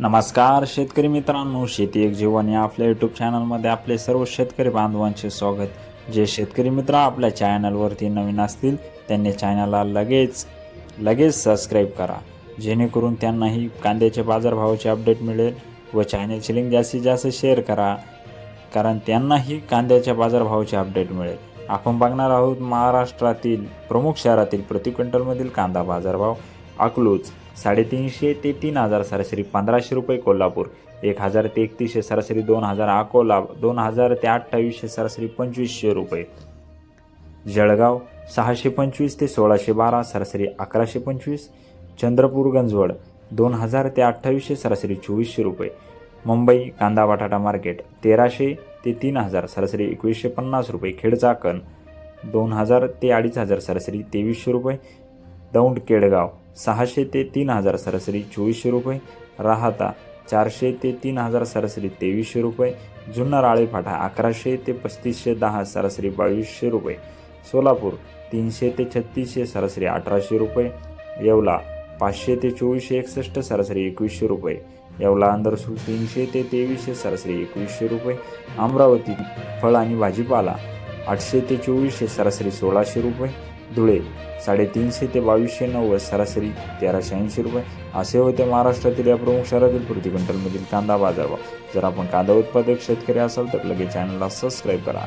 नमस्कार शेतकरी मित्रांनो शेती एक जीवन या आपल्या यूट्यूब चॅनलमध्ये आपले सर्व शेतकरी बांधवांचे स्वागत. जे शेतकरी मित्र आपल्या चॅनलवरती नवीन असतील त्यांनी चॅनलला लगेच लगेच सबस्क्राईब करा. जेणेकरून त्यांनाही कांद्याच्या बाजारभावाचे अपडेट मिळेल व चॅनलची लिंक जास्तीत जास्त शेअर करा. कारण त्यांनाही कांद्याच्या बाजारभावाचे अपडेट मिळेल. आपण बघणार आहोत महाराष्ट्रातील प्रमुख शहरातील प्रति क्विंटलमधील कांदा बाजारभाव. अकलूज साडेतीनशे ते तीन हजार सरासरी पंधराशे रुपये कोल्हापूर एक हजार ते एकतीसशे सरासरी दोन हजार अकोला दोन हजार ते अठ्ठावीसशे सरासरी पंचवीसशे रुपये. जळगाव सहाशे पंचवीस ते सोळाशे बारा सरासरी अकराशे पंचवीस. चंद्रपूर गंजवड दोन हजार ते अठ्ठावीसशे सरासरी चोवीसशे रुपये. मुंबई कांदा बटाटा मार्केट तेराशे ते तीन हजार सरासरी एकवीसशे पन्नास रुपये. खेडचाकण दोन हजार ते अडीच हजार सरासरी तेवीसशे रुपये. दौंड केडगाव सहाशे ते तीन हजार सरासरी चोवीसशे रुपये राहाता चारशे ते तीन हजार सरासरी तेवीसशे रुपये जुन्नर आळेफाटा अकराशे ते पस्तीसशे दहा सरासरी बावीसशे रुपये सोलापूर तीनशे ते छत्तीसशे सरासरी अठराशे रुपये येवला पाचशे ते चोवीसशे एकसष्ट सरासरी एकवीसशे रुपये येवला अंदरसूल तीनशे ते तेवीसशे सरासरी एकवीसशे रुपये अमरावती फळ आणि भाजीपाला आठशे ते चोवीसशे सरासरी सोळाशे रुपये धुळे. साडेतीनशे ते बावीसशे नव्वद सरासरी तेराशे ऐंशी रुपये. असे होते महाराष्ट्रातील या प्रमुख शहरातील प्रति क्विंटलमधील कांदा बाजारभाव. जर आपण कांदा उत्पादक शेतकरी असाल तर लगेच चॅनलला सबस्क्राईब करा.